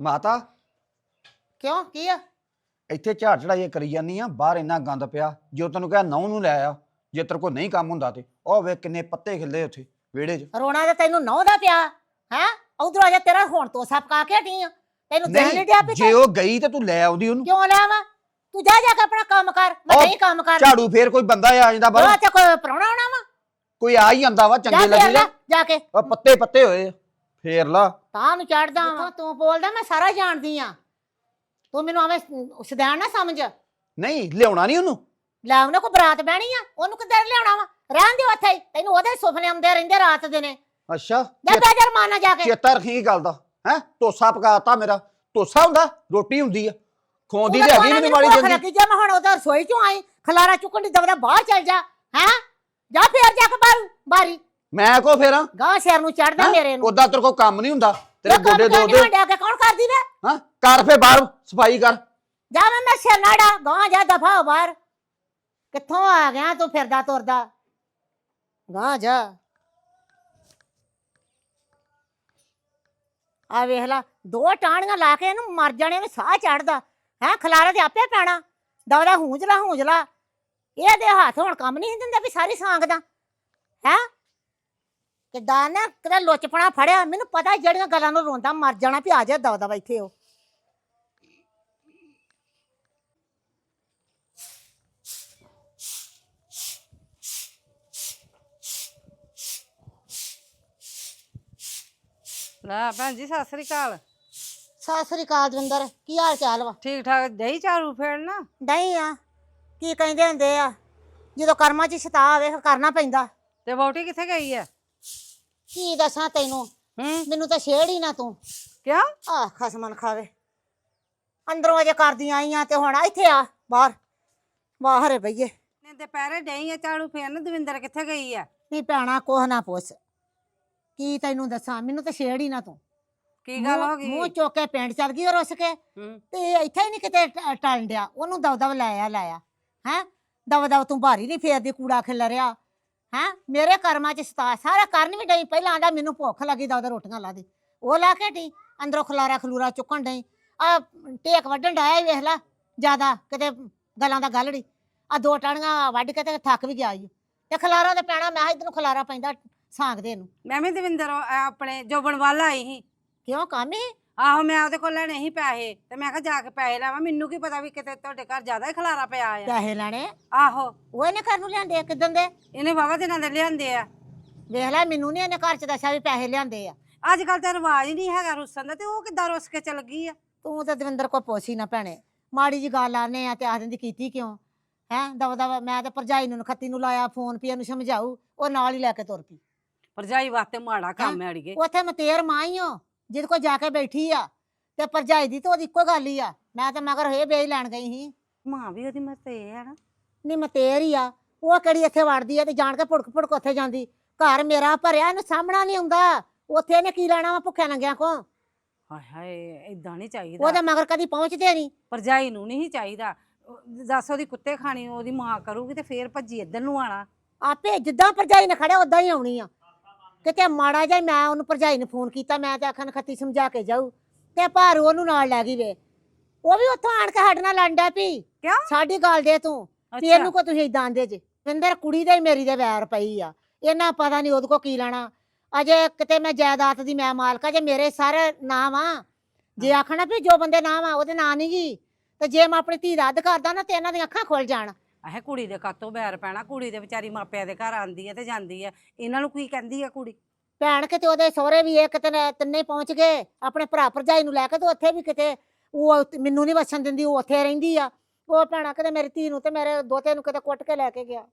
ਮਾਤਾ ਕਿਉਂ? ਕੀ ਆ? ਇੱਥੇ ਝਾੜ ਚੜਾਈਏ ਕਰੀ ਜਾਂਦੀ ਆ ਬਾਹਰ ਇੰਨਾ ਗੰਦ ਪਿਆ ਜੋ ਤੈਨੂੰ ਕਿਹਾ ਨੌ ਨੂੰ ਲੈ ਆ ਜੇ ਤੇਰੇ ਕੋਲ ਨਹੀਂ ਕੰਮ ਹੁੰਦਾ ਤੇ ਉਹ ਵੇ ਕਿੰਨੇ ਪੱਤੇ ਖਿਲਦੇ ਉੱਥੇ ਵਿਹੜੇ 'ਚ। ਰੋਣਾ ਤੇ ਤੈਨੂੰ ਨਹੁੰ ਦਾ ਪਿਆ ਹੈ? ਉਧਰ ਆ ਜਾ ਤੇਰਾ ਹੁਣ ਤੋਂ ਸਭ ਕਾ ਕੇ ਹਟੀ ਆ। ਤੈਨੂੰ ਦੇਣ ਨਹੀਂ ਡਿਆ ਪਈ ਜੇ ਉਹ ਗਈ ਤੇ ਤੂੰ ਲੈ ਆਉਂਦੀ ਉਹਨੂੰ। ਕਿਉਂ ਲੈ ਆਵਾਂ? ਤੂੰ ਜਾ ਜਾ ਕੇ ਆਪਣਾ ਕੰਮ ਕਰ ਮੈਂ ਉਹ ਨਹੀਂ ਕੰਮ ਕਰ ਝਾੜੂ ਫੇਰ ਕੋਈ ਬੰਦਾ ਆ ਜਾਂਦਾ ਉਹ ਬਾਹਰ ਤੇ ਕੋਈ ਪ੍ਰਾਹੁਣਾ ਆਉਣਾ ਵਾ? ਕੋਈ ਆ ਹੀ ਜਾਂਦਾ ਵਾ ਜਾ ਚੰਗੇ ਫੇਰ ਲੱਗੀ ਲੈ ਜਾ ਕੇ। ਉਹ ਪੱਤੇ ਪੱਤੇ ਹੋਏ ਆ। ਫੇਰ ਲਾ। ਤਾਂ ਨੂੰ ਚੜਦਾ ਵਾ। ਤੂੰ ਬੋਲਦਾ ਮੈਂ ਸਾਰਾ ਜਾਣਦੀ ਆ। ਤੂੰ ਮੈਨੂੰ ਆਵੇਂ ਸਦੈਣ ਨਾ ਸਮਝ। ਨਹੀਂ ਲਿਆਉਣਾ ਨਹੀਂ ਉਹਨੂੰ। ਲੈ ਉਹਨੇ ਕੋ ਬਰਾਤ ਬਹਿਣੀ ਆ? ਉਹਨੂੰ ਕਿੱਧਰ ਲਿਆਉਣਾ ਵਾ? ਰਹਿਣ ਦੇ ਉੱਥੇ ਹੀ ਤੈਨੂੰ ਉਹਦੇ ਸੁਪਨੇ ਆਉਂਦੇ ਰਹਿੰਦੇ ਰਾਤ ਦੇ ਨੇ। ਅੱਛਾ ਜਾ ਬੈ ਜਰ ਮਾਨਾ ਜਾ ਕੇ। ਚੇਤਾ ਰੱਖੀ ਇਹ ਗੱਲ ਦਾ। ਹੈ? ਤੋਸਾ ਪਕਾਤਾ ਮੇਰਾ। ਤੋਸਾ ਹੁੰਦਾ ਰੋਟੀ ਹੁੰਦੀ ਆ। ਖੋਂਦੀ ਤੇ ਹੈਗੀ ਨਹੀਂ ਮਾੜੀ ਜਾਂਦੀ ਜੇ ਮੈਂ ਹੁਣ ਉਹਦਾ ਰਸੋਈ ਚੋਂ ਆਈ ਖਲਾਰਾ ਚੁੱਕਣ ਦੀ ਦਵਦਾ ਬਾਹਰ ਚੱਲ ਜਾ। ਹੈ? ਜਾ ਫੇਰ ਜਾ ਕੇ ਬਾਹਰ ਬਾਰੀ ਮੈਂ ਕੋ ਫੇਰ ਗਾਂ ਸ਼ਹਿਰ ਨੂੰ ਚੜਦਾ ਮੇਰੇ ਨੂੰ। ਉਦਾਂ ਤੇਰੇ ਕੋ ਕੰਮ ਨਹੀਂ ਹੁੰਦਾ। ਤੇਰੇ ਗੋਡੇ ਦੋਦੇ ਵੰਡਿਆ ਕੇ ਕੌਣ ਕਰਦੀ ਵੇ? ਹਾਂ? ਕਰ ਫੇ ਬਾਹਰ ਸਫ਼ਾਈ ਕਰ। ਜਾ ਮੈਂ ਮੈਂ ਸਿਰ ਨਾੜਾ ਗਾਂ ਜਾ ਦਫਾ ਹੋ ਬਾਹਰ। ਕਿੱਥੋਂ ਆ ਗਿਆ ਤੂੰ ਫਿਰਦਾ ਤੁਰਦਾ? ਗਾਂ ਜਾ। ਆ ਵੇਖ ਲਾ ਦੋ ਟਾਣੀਆਂ ਲਾ ਕੇ ਇਹਨੂੰ ਮਰ ਜਾਣੇ ਨੂੰ ਸਾਹ ਚੜਦਾ ਹੈ ਖਲਾਰਾ ਤੇ ਆਪੇ ਪੈਣਾ। ਦਵਦਾ ਹੂੰਜਲਾ ਹੂੰਜਲਾ। ਇਹਦੇ ਹੱਥ ਹੁਣ ਕੰਮ ਨਹੀਂ ਦਿੰਦਾ ਵੀ ਸਾਰੀ ਸਾਂਗ ਦਾ। ਹੈ? ਕਿਦਾਂ ਨਾ ਕਿਤੇ ਲੁੱਚਪਣਾ ਫੜਿਆ ਮੈਨੂੰ ਪਤਾ ਜਿਹੜੀਆਂ ਗੱਲਾਂ ਨੂੰ ਰੋਂਦਾ ਮਰ ਜਾਣਾ ਵੀ ਆ ਜਾ ਦਵਦਾ ਇੱਥੇ ਉਹ। ਲੈ ਭੈਣ ਜੀ ਸਤਿ ਸ੍ਰੀ ਅਕਾਲ। ਸਤਿ ਸ੍ਰੀ ਅਕਾਲ ਦਵਿੰਦਰ ਕੀ ਹਾਲ ਚਾਲ ਵਾ? ਠੀਕ ਠਾਕ ਦਹੀਂ ਝਾੜੂ ਫੇਰਨਾ ਨਹੀਂ ਆ ਕੀ ਕਹਿੰਦੇ ਹੁੰਦੇ ਆ ਜਦੋਂ ਕਰਮਾਂ 'ਚ ਛਤਾ ਆਵੇ ਫਿਰ ਕਰਨਾ ਪੈਂਦਾ। ਤੇ ਵੋਟੀ ਕਿੱਥੇ ਗਈ ਆ ਕੀ ਦੱਸਾਂ ਤੈਨੂੰ? ਹੂੰ? ਮੈਨੂੰ ਤਾਂ ਛੇੜ ਹੀ ਨਾ ਤੂੰ। ਕਿਉਂ ਆਹ ਖਸਮਨ ਖਾਵੇ। ਅੰਦਰੋਂ ਅਜੇ ਕਰਦੀ ਆਈ ਆ ਤੇ ਹੁਣ ਇੱਥੇ ਆ ਬਾਹਰ। ਬਾਹਰ ਬਈਏ। ਨੇ ਤੇ ਪੈਰੇ ਡਈ ਆ ਝਾੜੂ ਫੇਰਨ ਦਵਿੰਦਰ ਕਿੱਥੇ ਗਈ ਆ? ਨਹੀਂ ਭੈਣਾ ਕੋਹ ਨਾ ਪੁੱਛ। ਕੀ ਤੈਨੂੰ ਦੱਸਾਂ? ਮੈਨੂੰ ਤਾਂ ਛੇੜ ਹੀ ਨਾ ਤੂੰ। ਕੀ ਗੱਲ ਹੋ ਗਈ? ਮੂੰਹ ਚੁੱਕ ਪਿੰਡ ਚੱਲ ਗਈ ਉਹ ਰੁੱਸ ਕੇ। ਹੂੰ। ਤੇ ਇੱਥੇ ਹੀ ਨਹੀਂ ਕਿਤੇ ਟ- ਟਲਣ ਡਿਆ। ਉਹਨੂੰ ਦਵ ਦਵ ਲਾਇਆ ਲਾਇਆ। ਹੈ? ਦਵ ਦਵ ਤੂੰ ਭਾਰੀ ਨਹੀਂ ਫੇਰਦੀ ਕੂੜਾ ਖਿਲ ਰਿਹਾ ਹੈ? ਮੇਰੇ ਕਰਮਾਂ ਚ ਸਤਾ ਸਾਰਾ ਕਰਨ ਵੀ ਡਈ। ਪਹਿਲਾਂ ਆਂਦਾ ਮੈਨੂੰ ਭੁੱਖ ਲੱਗੀ ਦਾ ਰੋਟੀਆਂ ਲਾ ਦੇ। ਉਹ ਲਾ ਕੇ ਢੀ ਅੰਦਰੋਂ ਖਲਾਰਾ ਖਲੂਰਾ ਚੁੱਕਣ ਡਈ। ਆ ਟੇਕ ਵੱਢਣ ਡਾਇਆ ਵੇਖ ਲਾ। ਜ਼ਿਆਦਾ ਕਿਤੇ ਗਲਾਂ ਦਾ ਗਲੜੀ ਆ ਦੋ ਟਾਣੀਆਂ ਵੱਢ ਕੇ ਤੇ ਥੱਕ ਵੀ ਗਿਆ ਈ। ਤੇ ਖਲਾਰਾ ਤੇ ਪੈਣਾ ਮੈਂ ਇਧਰ ਨੂੰ ਖਲਾਰਾ ਪੈਂਦਾ ਸਾਂਗਦੇ ਨੂੰ। ਮੈਂ ਵੀ ਦਵਿੰਦਰ ਉਹ, ਆਪਣੇ ਜੋਬਨ ਵੱਲ ਆਈ ਸੀ। ਕਿਉਂ? ਕਾਮੀ ਆਹੋ ਮੈਂ ਉਹਦੇ ਕੋਲ ਲੈਣੇ ਸੀ ਪੈਸੇ ਤੇ ਮੈਂ ਕਿਹਾ ਜਾ ਕੇ ਪੈਸੇ ਲਾਵਾਂ। ਮੈਨੂੰ ਕੀ ਪਤਾ ਵੀ ਕਿਤੇ ਤੁਹਾਡੇ ਘਰ ਜ਼ਿਆਦਾ ਹੀ ਖਲਾਰਾ ਪਿਆ ਆ। ਪੈਸੇ ਲੈਣੇ? ਆਹੋ। ਉਹ ਇਹਨੇ ਘਰ ਨੂੰ ਲਿਆਂਦੇ ਆ ਕਿਦਾਂ ਦੇ? ਇਹਨੇ ਵਾਵਾ ਦਿਨਾਂ ਦੇ ਲਿਆਂਦੇ ਆ। ਵੇਖ ਲੈ ਮੈਨੂੰ ਨਹੀਂ ਇਹਨੇ ਘਰ ਚ ਦੱਸਿਆ ਵੀ ਪੈਸੇ ਲਿਆਂਦੇ ਆ। ਅੱਜ ਕੱਲ ਤੇ ਰਿਵਾਜ ਹੀ ਨਹੀਂ ਹੈਗਾ ਰੁੱਸਣ ਦਾ ਤੇ ਉਹ ਕਿੱਦਾਂ ਰੁੱਸ ਕੇ ਚਲ ਗਈ ਆ? ਤੂੰ ਤਾਂ ਦਵਿੰਦਰ ਕੋ ਪੁੱਛ ਹੀ ਨਾ ਭੈਣੇ। ਮਾੜੀ ਜੀ ਗੱਲ ਆਨੇ ਆ ਤੇ ਆਖ ਦਿੰਦੀ ਕੀਤੀ ਕਿਉਂ? ਹੈ ਦਵਾ ਦਵਾ ਮੈਂ ਤੇ ਭਰਜਾਈ ਨੂੰ ਖੱਤੀ ਨੂੰ ਲਾਇਆ ਫੋਨ ਪੀ ਇਹਨੂੰ ਸਮਝਾਊ ਉਹ ਨਾਲ ਹੀ ਲੈ ਕੇ ਤੁਰ ਪਈ। ਭਰਜਾਈ ਵਾਸਤੇ ਮਾੜਾ ਕੰਮ ਹੈ ਅੜੀਏ। ਉੱਥੇ ਮੈਂ ਤੇਰ ਮਾਂ ਹੀ ਹਾਂ। ਜਿਹਦੇ ਕੋ ਜਾ ਕੇ ਬੈਠੀ ਆ ਤੇ ਭਰਜਾਈ ਦੀ ਤਾਂ ਉਹਦੀ ਇੱਕੋ ਗੱਲ ਹੀ ਆ। ਮੈਂ ਤਾਂ ਮਗਰ ਹੋਏ ਵੇਚ ਲੈਣ ਗਈ ਸੀ। ਮਾਂ ਵੀ ਉਹਦੀ ਮਤ ਹੈ ਨਾ। ਨਹੀਂ ਮੈਂ ਤੇਰ ਹੀ ਆ। ਉਹ ਕਿਹੜੀ ਇੱਥੇ ਵੜਦੀ ਆ ਤੇ ਜਾਣ ਕੇ ਭੁੜਕ ਭੁੜਕ ਉੱਥੇ ਜਾਂਦੀ। ਘਰ ਮੇਰਾ ਭਰਿਆ ਇਹਨੂੰ ਸਾਹਮਣਾ ਨਹੀਂ ਆਉਂਦਾ। ਉੱਥੇ ਇਹਨੇ ਕੀ ਲੈਣਾ ਵਾ ਭੁੱਖਿਆ ਨੰਗਿਆਂ ਕੋ ਹਾਏ ਹਾਏ ਇਦਾਂ ਨਹੀਂ ਚਾਹੀਦਾ। ਉਹਦੇ ਮਗਰ ਕਦੀ ਪਹੁੰਚਦੇ ਨਹੀਂ। ਭਰਜਾਈ ਨੂੰ ਨਹੀਂ ਚਾਹੀਦਾ। ਉਹ- ਦੱਸ ਉਹਦੀ ਕੁੱਤੇ ਖਾਣੀ ਉਹਦੀ ਮਾਂ ਕਰੂਗੀ ਤੇ ਫੇਰ ਭੱਜੀ ਇੱਧਰ ਨੂੰ ਆਣਾ। ਆਪੇ ਜਿੱਦਾਂ ਭਰਜਾਈ ਨੇ ਖੜਿਆ ਉਦਾਂ ਹੀ ਆਉਣੀ ਆ। ਕਿਤੇ ਮਾੜਾ ਜਿਹਾ ਹੀ ਮੈਂ ਉਹਨੂੰ ਭਰਜਾਈ ਨੂੰ ਫੋਨ ਕੀਤਾ ਮੈਂ ਤੇ ਆਖਣ ਖੱਤੀ ਸਮਝਾ ਕੇ ਜਾਊ ਤੇ ਭਾਰੂ ਉਹਨੂੰ ਨਾਲ ਲੈ ਗਈ ਵੇ। ਉਹ ਵੀ ਉੱਥੋਂ ਆਣ ਕੇ ਸਾਡੇ ਨਾਲ ਲੰਡਿਆ ਪਈ। ਕਿਉਂ? ਸਾਡੀ ਗੱਲ ਦੇ ਤੂੰ ਵੀ ਇਹਨੂੰ ਕੋ ਤੁਸੀਂ ਇਦਾਂ ਆਂਦੇ ਜੇ? ਵਿੰਦਰ ਕੁੜੀ ਦੇ ਮੇਰੀ ਦੇ ਵੈਰ ਪਈ ਆ। ਇਹਨਾਂ ਪਤਾ ਨਹੀਂ ਉਹਦੇ ਕੋ ਕੀ ਲੈਣਾ। ਅਜੇ ਕਿਤੇ ਮੈਂ ਜਾਇਦਾਦ ਦੀ ਮੈਂ ਮਾਲਕ ਜੇ ਮੇਰੇ ਸਾਰੇ ਨਾਮ ਆ ਜੇ ਆਖਣਾ ਵੀ ਜੋ ਬੰਦੇ ਨਾਮ ਆ ਉਹਦੇ ਨਾਂ ਨਹੀਂ ਗੀ ਤੇ ਜੇ ਮੈਂ ਆਪਣੀ ਧੀ ਦਾ ਅੱਧ ਕਰਦਾ ਨਾ ਤੇ ਇਹਨਾਂ ਦੀਆਂ ਅੱਖਾਂ ਖੁੱਲ ਜਾਣ। ਇਹ ਕੁੜੀ ਦੇ ਕਾਤੋਂ ਬੈਰ ਪੈਣਾ ਕੁੜੀ ਦੇ ਵਿਚਾਰੀ ਮਾਪਿਆਂ ਦੇ ਘਰ ਆਂਦੀ ਹੈ ਤੇ ਜਾਂਦੀ ਹੈ ਇਹਨਾਂ ਨੂੰ ਕੀ ਕਹਿੰਦੀ ਹੈ ਕੁੜੀ? ਭੈਣ ਕਿਤੇ ਉਹਦੇ ਸਹੁਰੇ ਵੀ ਇੱਕ ਤਿੰਨ ਤਿੰਨੇ ਪਹੁੰਚ ਗਏ ਆਪਣੇ ਭਰਾ ਭਰਜਾਈ ਨੂੰ ਲੈ ਕੇ ਤੇ ਉੱਥੇ ਵੀ ਕਿਤੇ ਉਹ ਉੱਥੇ- ਮੈਨੂੰ ਨਹੀਂ ਵਸਣ ਦਿੰਦੀ ਉਹ ਉੱਥੇ ਰਹਿੰਦੀ ਆ। ਉਹ ਭੈਣਾ ਕਿਤੇ ਮੇਰੀ ਧੀ ਨੂੰ ਤੇ ਮੇਰੇ ਦੋਤੇ ਨੂੰ ਕਿਤੇ ਕੁੱਟ ਕੇ ਲੈ ਕੇ ਗਿਆ।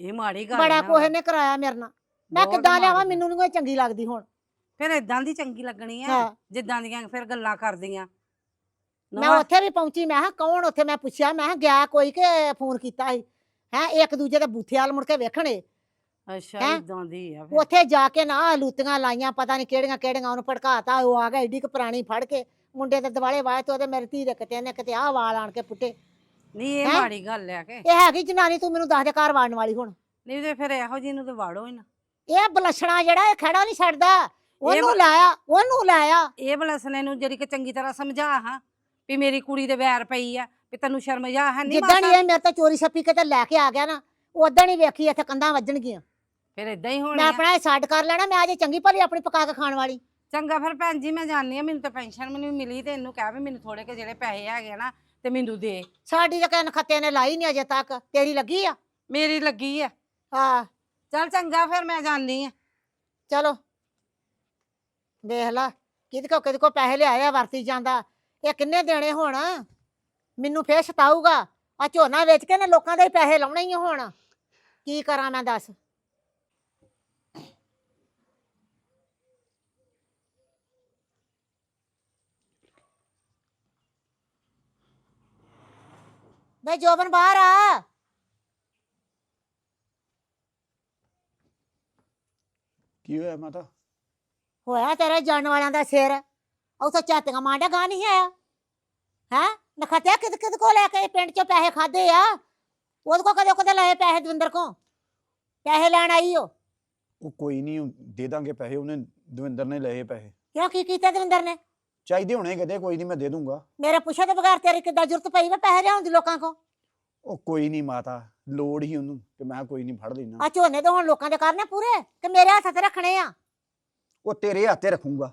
ਇਹ ਮਾੜੀ ਗੱਲ ਬੜਾ ਹੈ ਕੁਛ ਇਹਨੇ ਕਰਾਇਆ ਮੇਰੇ ਨਾਲ। ਮੈਂ ਬਹੁਤ ਕਿੱਦਾਂ ਲਿਆਵਾਂ ਮਾੜੀ ਮੈਨੂੰ ਨਹੀਂ ਕੋਈ ਚੰਗੀ ਲੱਗਦੀ ਹੁਣ। ਫਿਰ ਇਦਾਂ ਦੀ ਚੰਗੀ ਲੱਗਣੀ ਹੈ ਹਾਂ। ਜਿੱਦਾਂ ਦੀਆਂ ਫਿਰ ਗੱਲਾਂ ਕਰਦੀਆਂ। ਮੈਂ ਨਵਾਂ- ਉੱਥੇ ਵੀ ਪਹੁੰਚੀ ਮੈਂ ਕਿਹਾ ਕੌਣ ਉੱਥੇ? ਮੈਂ ਪੁੱਛਿਆ ਮੈਂ ਕਿਹਾ ਗਿਆ ਕੋਈ ਕਿ ਫੋਨ ਕੀਤਾ ਸੀ? ਹੈ ਇੱਕ ਦੂਜੇ ਦੇ ਬੂਥੇ ਵਾਲ ਮੁੜ ਕੇ ਵੇਖਣੇ। ਅੱਛਾ ਹੈਂ? ਇਦਾਂ ਦੀ ਆ ਫਿਰ। ਉੱਥੇ ਜਾ ਕੇ ਨਾ ਲੂਤੀਆਂ ਲਾਈਆਂ ਪਤਾ ਨਹੀਂ ਕਿਹੜੀਆਂ ਕਿਹੜੀਆਂ ਉਹਨੂੰ ਭੜਕਾਤਾ ਉਹ ਆ ਗਿਆ ਏਡੀ ਕੁ ਪੁਰਾਣੀ ਫੜ ਕੇ। ਮੁੰਡੇ ਦੇ ਦਿਵਾਲੇ ਵਾਏ ਤੇ ਉਹਦੇ ਮੇਰੀ ਧੀ ਦੇ ਕਿਤੇ ਨੇ ਕਿਤੇ ਆਹ ਵਾਲ ਆਣ ਕੇ ਪੁੱਟੇ। ਨਹੀਂ ਇਹ ਹੈਂ? ਮਾੜੀ ਗੱਲ ਹੈ ਕਿ। ਇਹ ਹੈਗੀ ਜਨਾਨੀ ਤੂੰ ਮੈਨੂੰ ਦੱਸ ਦੇ ਘਰ ਵਾੜਨ ਵਾਲੀ ਹੁਣ। ਨਹੀਂ ਤੇ ਫਿਰ ਇਹੋ ਜੀ ਨੂੰ ਤੇ ਵਾੜੋ ਹੀ ਨਾ। ਇਹ ਬਲਛਣਾ ਜਿਹੜਾ ਇਹ ਖੜਾ ਨਹੀਂ ਛੱਡਦਾ। ਉਹਨੂੰ ਲਾਇਆ ਉਹਨੂੰ ਲਾਇਆ ਇਹ ਬਲਸਨੇ ਨੂੰ ਜਿਹੜੀ ਕਿ ਚੰਗੀ ਤਰ੍ਹਾਂ ਸਮਝਾ ਹਾਂ ਵੀ ਮੇਰੀ ਕੁੜੀ ਦੇ ਵੈਰ ਪਈ ਆ ਵੀ ਤੈਨੂੰ ਸ਼ਰਮ ਜਾ ਹੈ ਨਹੀਂ ਜਿੱਦਣ ਹੀ ਇਹ ਮੇਰੇ ਤੋਂ ਚੋਰੀ ਛੱਪੀ ਕੇ ਤੇ ਲੈ ਕੇ ਆ ਗਿਆ ਨਾ ਉਦੋਂ ਹੀ ਵੇਖੀ ਇੱਥੇ ਕੰਧਾਂ ਵੱਜਣਗੀਆਂ। ਫਿਰ ਇਦਾਂ ਹੀ ਹੋਣੀ ਮੈਂ ਆਪਣਾ ਇਹ ਛੱਡ ਕਰ ਲੈਣਾ ਮੈਂ ਅਜੇ ਚੰਗੀ ਭਲੀ ਆਪਣੀ ਪਕਾ ਕੇ ਖਾਣ ਵਾਲੀ। ਚੰਗਾ ਫਿਰ ਭੈਣ ਜੀ ਮੈਂ ਜਾਣੀ ਆ ਮੈਨੂੰ ਤਾਂ ਪੈਨਸ਼ਨ ਮੈਨੂੰ ਮਿਲੀ ਤੇ ਇਹਨੂੰ ਕਹਿ ਵੀ ਮੈਨੂੰ ਥੋੜੇ ਕੇ ਜਿਹੜੇ ਪੈਸੇ ਹੈਗੇ ਨਾ ਤੇ ਮੈਨੂੰ ਦੇ। ਸਾਡੀ ਤਾਂ ਕੰਨ ਖੱਤੇ ਨੇ ਲਾਈ ਨਹੀਂ ਅਜੇ ਤੱਕ ਤੇਰੀ ਲੱਗੀ ਆ? ਮੇਰੀ ਲੱਗੀ ਆ। ਹਾਂ। ਚੱਲ ਚੰਗਾ ਫਿਰ ਮੈਂ ਜਾਣੀ ਆ ਚਲੋ। ਦੇਖ ਲਾ ਕਿਹਦੇ ਕੋ ਕਿਹਦੇ ਕੋ ਪੈਸੇ ਲਿਆਇਆ ਵਰਤੀ ਜਾਂਦਾ ਇਹ ਕਿੰਨੇ ਦੇਣੇ ਹੁਣ? ਮੈਨੂੰ ਫੇਰ ਸਤਾਊਗਾ। ਆ ਝੋਨਾ ਵੇਚ ਕੇ ਨਾ ਲੋਕਾਂ ਦੇ ਹੀ ਪੈਸੇ ਲਾਉਣੇ ਹੀ ਆ ਹੁਣ। ਕੀ ਕਰਾਂ ਮੈਂ ਦੱਸ? ਬਈ ਜੋਬਨ ਬਾਹਰ ਆ। ਕੀ ਹੋਇਆ ਮਾਤਾ? ਹੋਇਆ ਤੇਰੇ ਜਾਣ ਵਾਲਿਆਂ ਦਾ ਸਿਰ। ਉਥੋਂ ਝਾਤੀਆਂ ਮਾਂਡਾ ਗਾ ਨਹੀਂ ਆਇਆ? ਹੈ? ਨਖਤਿਆ ਕਿਦ ਕਿਦ ਕੋ ਲੈ ਕੇ ਪਿੰਡ ਚੋਂ ਪੈਸੇ ਖਾਦੇ ਆ? ਉਹਦੇ ਕੋ ਕਦੇ ਕਦੇ ਲਏ ਪੈਸੇ ਦਵਿੰਦਰ ਕੋ ਪੈਸੇ ਲੈਣ ਆਈ ਓ? ਉਹ ਕੋਈ ਨਹੀਂ ਦੇ ਦਾਂਗੇ ਪੈਸੇ ਉਹਨੇ ਦਵਿੰਦਰ ਨੇ ਲਏ ਪੈਸੇ। ਕਿਉਂ ਕੀ ਕੀਤਾ ਦਵਿੰਦਰ ਨੇ? ਚਾਹੀਦੇ ਹੋਣੇ ਕਦੇ ਕੋਈ ਨਹੀਂ ਮੈਂ ਦੇ ਦੂੰਗਾ। ਮੇਰੇ ਪੁੱਛੇ ਤੋਂ ਬਗੈਰ ਤੇਰੀ ਕਿੱਦਾਂ ਜ਼ਰੂਰਤ ਪਈ ਵੇ ਪੈਸੇ ਲਿਆਉਣ ਦੀ ਲੋਕਾਂ ਕੋ ਉਹ ਕੋਈ ਨਹੀਂ ਮਾਤਾ ਲੋੜ ਹੀ ਉਹਨੂੰ ਤੇ ਮੈਂ ਕੋਈ ਨਹੀਂ ਫੜ ਲੈਣਾ ਆ ਝੋਨੇ ਤਾਂ ਹੁਣ ਲੋਕਾਂ ਦੇ ਕਰਨੇ ਪੂਰੇ ਕਿ ਮੇਰੇ ਹੱਥ ਤੇ ਰੱਖਣੇ ਆ? ਉਹ ਤੇਰੇ ਹੱਥੇ ਰੱਖੂੰਗਾ।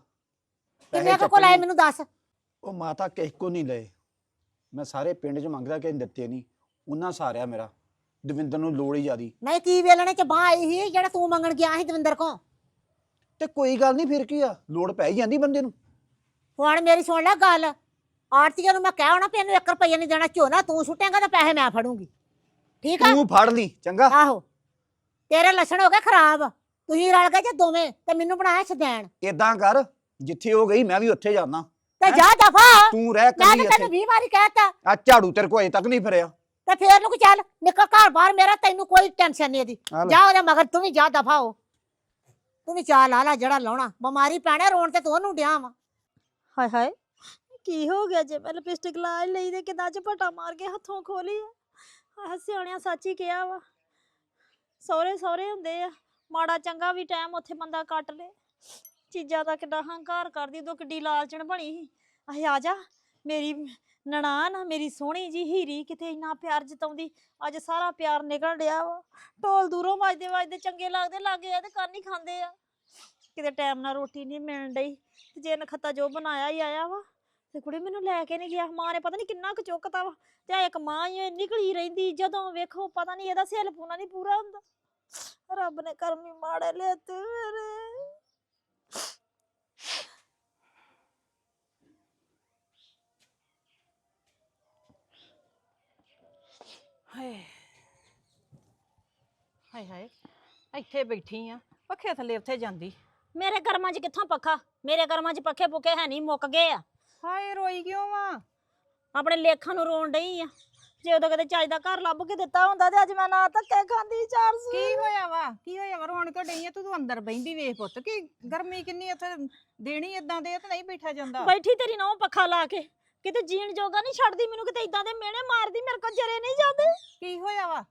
ਕਿੰਨੇ ਕੁ ਕੋਲ ਆਏ ਮੈਨੂੰ ਦੱਸ? ਉਹ ਮਾਤਾ ਕਿਸੇ ਕੋ ਨਹੀਂ ਲਏ। ਮੈਂ ਸਾਰੇ ਪਿੰਡ 'ਚ ਮੰਗਦਾ ਕਿ ਦਿੱਤੇ ਨਹੀਂ। ਉਹਨਾਂ ਸਾਰਿਆ ਮੇਰਾ। ਦਵਿੰਦਰ ਨੂੰ ਲੋੜ ਹੀ ਜਿਆਦੀ। ਨਹੀਂ ਕੀ ਵੇਲਣੇ ਚ ਬਾਹ ਆਈ ਸੀ? ਜਿਹੜਾ ਤੂੰ ਮੰਗਣ ਗਿਆ ਸੀ ਦਵਿੰਦਰ ਕੋ ਤੇ ਕੋਈ ਗੱਲ ਨਹੀਂ ਫਿਰ ਕੀ ਆ? ਲੋੜ ਪੈ ਹੀ ਜਾਂਦੀ ਬੰਦੇ ਨੂੰ। ਹੁਣ ਮੇਰੀ ਸੁਣ ਲੈ ਗੱਲ। ਆਰਤੀਆਂ ਨੂੰ ਮੈਂ ਕਹਿ ਹੋਣਾ ਵੀ ਇਹਨੂੰ 1 ਰੁਪਈਆ ਨਹੀਂ ਦੇਣਾ। ਝੋਨਾ ਤੂੰ ਸੁੱਟੇਂਗਾ ਤਾਂ ਪੈਸੇ ਮੈਂ ਫੜੂੰਗੀ। ਠੀਕ ਆ? ਤੂੰ ਫੜ ਲਈ ਚੰਗਾ। ਆਹੋ। ਤੇਰੇ ਲੱਛਣ ਹੋ ਗਏ ਖਰਾਬ। ਤੁਸੀਂ ਰਲ ਗਏ ਜੇ ਦੋਵੇਂ ਤੇ ਮੈਨੂੰ ਬਣਾਇਆ ਛਦੈਣ ਏਦਾਂ ਕਰ ਜਿੱਥੇ ਉਹ ਗਈ ਮੈਂ ਵੀ ਉੱਥੇ ਜਾਣਾ ਤੇ ਜਾ ਦਫਾ। ਤੂੰ ਰਹਿ ਮੈਂ ਕੱਲੀ ਤਾਂ ਤੈਨੂੰ ਇੱਥੇ। 20 ਵਾਰੀ ਕਹਿਤਾ। ਆ ਝਾੜੂ ਤੇਰੇ ਕੋ ਅਜੇ ਤੱਕ ਨਹੀਂ ਫਿਰਿਆ। ਤੇ ਫੇਰ ਨੂੰ ਚੱਲ? ਨਿਕਲ ਘਰ ਬਾਹਰ ਮੇਰਾ ਤੈਨੂੰ ਕੋਈ ਟੈਨਸ਼ਨ ਨਹੀਂ ਇਹਦੀ। ਲੈ। ਜਾ ਉਹਦੇ ਮਗਰ ਤੂੰ ਵੀ ਜਾ ਦਫਾ ਹੋ। ਤੂੰ ਵੀ ਚਾਹ ਲਾ ਲਾ ਜਿਹੜਾ ਲਾਉਣਾ। ਬਿਮਾਰੀ ਪੈਣਾ ਰੋਣ ਤੇ ਤੂੰ ਉਹਨੂੰ ਡਿਆ ਵਾ। ਹਾਏ ਹਾਏ ਕੀ ਹੋ ਗਿਆ ਜੇ? ਮੈਂ ਲਿਪਸਟਿਕ ਲਾ ਹੀ ਲਈ ਤੇ ਕਿਦਾਂ ਝਪਟਾ ਮਾਰ ਕੇ ਹੱਥੋਂ ਖੋਲੀ ਆ? ਆਹ ਸਿਆਣਿਆਂ ਸੱਚ ਹੀ ਕਿਹਾ ਵਾ। ਸਹੁਰੇ ਸਹੁਰੇ ਹੁੰਦੇ ਆ। ਮਾੜਾ ਚੰਗਾ ਵੀ ਟਾਈਮ ਉੱਥੇ ਬੰਦਾ ਕੱਟ ਲੇ। ਚੀਜ਼ਾਂ ਦਾ ਕਿੱਡਾ ਹੰਕਾਰ ਕਰਦੀ, ਉਦੋਂ ਕਿੱਡੀ ਲਾਲਚਣ ਬਣੀ ਸੀ। ਆਹ ਆ ਜਾ, ਮੇਰੀ ਨਨਾਣ ਮੇਰੀ ਸੋਹਣੀ ਜੀ ਹੀਰੀ ਕਿਤੇ ਇੰਨਾ ਪਿਆਰ ਜਤਾਉਂਦੀ, ਅੱਜ ਸਾਰਾ ਪਿਆਰ ਨਿਕਲ ਡਿਆ ਵਾ। ਢੋਲ ਦੂਰੋਂ ਵੱਜਦੇ ਵੱਜਦੇ ਚੰਗੇ ਲੱਗਦੇ, ਲੱਗੇ ਆ ਤੇ ਕੰਨ ਹੀ ਖਾਂਦੇ ਆ। ਕਿਤੇ ਟਾਈਮ ਨਾਲ ਰੋਟੀ ਨਹੀਂ ਮਿਲਣ ਡਈ, ਤੇ ਜੇ ਨਖੱਤਾ ਜੋ ਬਣਾਇਆ ਹੀ ਆਇਆ ਵਾ, ਤੇ ਕੁੜੀ ਮੈਨੂੰ ਲੈ ਕੇ ਨਹੀਂ ਗਿਆ। ਮਾਂ ਨੇ ਪਤਾ ਨਹੀਂ ਕਿੰਨਾ ਕੁ ਚੁੱਕਤਾ ਵਾ, ਤੇ ਇੱਕ ਮਾਂ ਹੀ ਨਿਕਲੀ ਰਹਿੰਦੀ, ਜਦੋਂ ਵੇਖੋ ਪਤਾ ਨਹੀਂ ਇਹਦਾ ਸੇਲ ਪੂਣਾ ਨਹੀਂ ਪੂਰਾ ਹੁੰਦਾ। ਰੱਬ ਨੇ ਕਰਮੀ ਮਾੜੇ ਲਿਆਤੇ ਮੇਰੇ। ਹਾਏ ਹਾਏ ਹਾਏ ਇੱਥੇ ਬੈਠੀ ਆ ਪੱਖੇ ਥੱਲੇ ਉੱਥੇ ਜਾਂਦੀ। ਮੇਰੇ ਕਰਮਾਂ 'ਚ ਕਿੱਥੋਂ ਪੱਖਾ? ਮੇਰੇ ਕਰਮਾਂ 'ਚ ਪੱਖੇ ਪੁੱਖੇ ਹੈ ਨਹੀਂ ਮੁੱਕ ਗਏ ਆ। ਹਾਏ ਰੋਈ ਕਿਉਂ ਵਾ? ਆਪਣੇ ਲੇਖਾਂ ਨੂੰ ਰੋਣ ਡਈ ਆ। ਜੇ ਉਦੋਂ ਕਦੇ ਚੱਜ ਦਾ ਘਰ ਲੱਭ ਕੇ ਦਿੱਤਾ ਹੁੰਦਾ ਤੇ ਅੱਜ ਮੈਂ ਨਾ ਧੱਕੇ ਖਾਂਦੀ ਚਾਰ ਸੌ ਕੀ ਹੋਇਆ ਵਾ? ਕੀ ਹੋਇਆ ਵਾ? ਰੋਣ ਕਿਉਂ ਡਈ ਆ? ਤੂੰ ਤੂੰ ਅੰਦਰ ਬੈਂਦੀ ਵੇਖ ਪੁੱਤ ਕੀ ਗਰਮੀ ਕਿੰਨੀ ਉੱਥੇ। ਦੇਣੀ ਇਦਾਂ ਦੇ ਆ ਤੇ ਨਹੀਂ ਬੈਠਾ ਜਾਂਦਾ। ਬੈਠੀ ਤੇਰੀ ਨਹੁੰ ਪੱਖਾ ਲਾ ਕੇ ਕਿਤੇ ਜੀਣ ਜੋਗਾ ਨਹੀਂ ਛੱਡਦੀ ਮੈਨੂੰ ਕਿਤੇ ਇਦਾਂ ਦੇ ਮਿਹਣੇ ਮਾਰਦੀ ਮੇਰੇ ਕੋਲ ਜਰੇ ਨਹੀਂ ਜਾਂਦੇ। ਕੀ ਹੋਇਆ ਵਾ?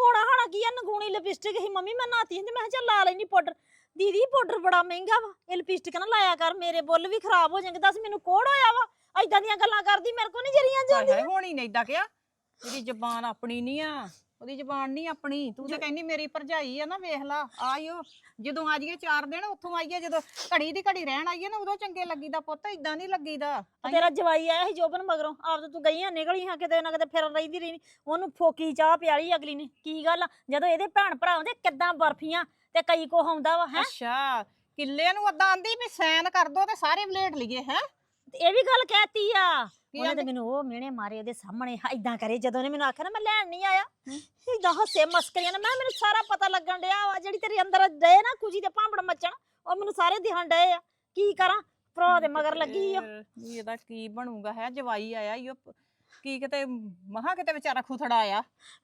ਹੋਣਾ ਹੋਣਾ ਕੀ ਆ ਨਗੂਣੀ ਲਿਪਸਟਿਕ ਹੀ ਮੰਮੀ ਮੈਂ ਨਹਾਤੀ ਸੀ ਤੇ ਮੈਂ ਕਿਹਾ ਚੱਲ ਲਾ ਲੈਣੀ ਪਾਊਡਰ। ਦੀਦੀ ਪਾਊਡਰ ਬੜਾ ਮਹਿੰਗਾ ਵਾ ਇਹ ਲਿਪਸਟਿਕ ਨਾ ਲਾਇਆ ਕਰ ਮੇਰੇ ਬੁੱਲ ਵੀ ਖਰਾਬ ਹੋ ਜਾਣਗੇ ਦੱਸ ਮੈਨੂੰ ਕੋੜ ਹੋਇਆ ਵਾ? ਐਦਾਂ ਦੀਆਂ ਗੱਲਾਂ ਕਰਦੀ ਮੇਰੇ ਕੋਲ ਨਹੀਂ ਜਰੀਆਂ ਹਾਏ ਜਾਂਦੀਆਂ। ਹੋਣੀ ਨਹੀਂ ਇਦਾਂ ਕਿਹਾ? ਉਹਦੀ ਜ਼ਬਾਨ ਆਪਣੀ ਨਹੀਂ ਆ। ਉਹਦੀ ਜ਼ਬਾਨ ਨਹੀਂ ਆਪਣੀ। ਤੂੰ ਤਾਂ ਕਹਿੰਦੀ ਮੇਰੀ ਭਰਜਾਈ ਆ ਨਾ ਵੇਖ ਲਾ ਆਇਓ। ਜਦੋਂ ਆ ਜਾਈਏ ਚਾਰ ਦਿਨ ਉੱਥੋਂ ਆਈਏ ਜਦੋਂ ਘੜੀ ਦੀ ਘੜੀ ਰਹਿਣ ਆਈਏ ਨਾ ਉਦੋਂ ਚੰਗੇ ਲੱਗੀਦਾ ਪੁੱਤ ਇਦਾਂ ਨਹੀਂ ਲੱਗੀਦਾ। ਤੇਰਾ ਜਵਾਈ ਆਇਆ ਸੀ ਜੋਬਨ ਮਗਰੋਂ। ਆਪ ਤਾਂ ਤੂੰ ਗਈਆਂ ਨਿਕਲੀ ਹਾਂ ਕਿਤੇ ਨਾ ਕਿਤੇ ਫਿਰ ਰਹਿੰਦੀ ਰਹੀ ਉਹਨੂੰ ਫੋਕੀ ਚਾਹ ਪਿਆਲੀ ਅਗਲੀ ਨੇ। ਕੀ ਗੱਲ ਆ? ਜਦੋਂ ਇਹਦੇ ਭੈਣ ਭਰਾ ਹੁੰਦੇ ਕਿੱਦਾਂ ਬਰਫੀਆਂ ਤੇ ਕਈ ਕੋ ਆਉਂਦਾ ਵਾ ਹੈ? ਅੱਛਾ ਕਿੱਲੇ ਨੂੰ ਓਦਾਂ ਆਂਦੀ ਵੀ ਸੈਨ ਕਰ ਦੋ ਤੇ ਸਾਰੇ ਵਲੇਟ ਲਈਏ ਹੈ? ਇਹ ਵੀ ਗੱਲ ਕਹਿਤੀ ਆ। ਉਹਨੇ? ਤੇ ਮੈਨੂੰ ਉਹ ਮਿਹਣੇ ਮਾਰੇ ਉਹਦੇ ਸਾਹਮਣੇ ਐਦਾਂ ਕਰੇ। ਜਦੋਂ ਉਹਨੇ ਮੈਨੂੰ ਆਖਿਆ ਨਾ ਮੈਂ ਲੈਣ ਨਹੀਂ ਆਇਆ। ਇਦਾਂ ਹੱਸੇ ਮਸਕਰੀਆਂ ਨਾ ਮੈਂ ਮੈਨੂੰ ਸਾਰਾ ਪਤਾ ਲੱਗਣ ਡਿਆ ਵਾ ਜਿਹੜੀ ਤੇਰੀ ਅੰਦਰ ਦੇ ਨਾ ਖੁਸ਼ੀ ਦੇ ਭਾਂਬੜ ਮੱਚਣ ਉਹ ਮੈਨੂੰ ਸਾਰੇ ਦਿਹਣ ਡਏ ਆ। ਕੀ ਕਰਾਂ? ਭਰਾ ਦੇ ਮਗਰ ਲੱਗੀ ਆ। ਵੀ ਇਹਦਾ ਕੀ ਬਣੂਗਾ? ਹੈ ਜਵਾਈ ਆਇਆ ਈ ਕੀ ਕਿਤੇ ਮਹਾ ਕਿਤੇ ਵਿਚਾਰਾ ਖੁਥੜਾ ਆਇਆ